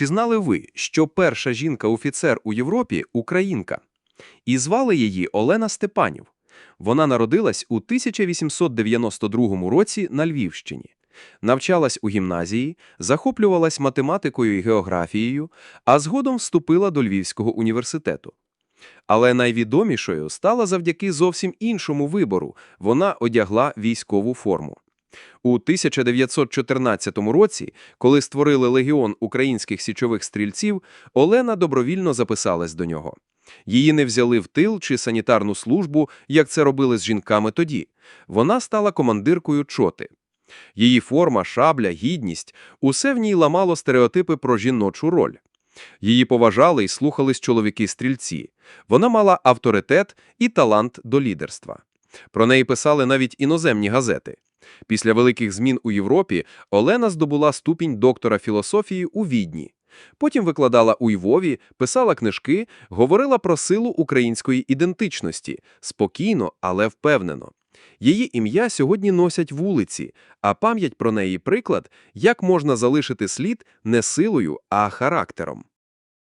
Чи знали ви, що перша жінка-офіцер у Європі – українка? І звали її Олена Степанів. Вона народилась у 1892 році на Львівщині. Навчалась у гімназії, захоплювалась математикою і географією, а згодом вступила до Львівського університету. Але найвідомішою стала завдяки зовсім іншому вибору – вона одягла військову форму. У 1914 році, коли створили легіон українських січових стрільців, Олена добровільно записалась до нього. Її не взяли в тил чи санітарну службу, як це робили з жінками тоді. Вона стала командиркою чоти. Її форма, шабля, гідність – усе в ній ламало стереотипи про жіночу роль. Її поважали і слухались чоловіки-стрільці. Вона мала авторитет і талант до лідерства. Про неї писали навіть іноземні газети. Після великих змін у Європі Олена здобула ступінь доктора філософії у Відні. Потім викладала у Львові, писала книжки, говорила про силу української ідентичності, спокійно, але впевнено. Її ім'я сьогодні носять вулиці, а пам'ять про неї приклад, як можна залишити слід не силою, а характером.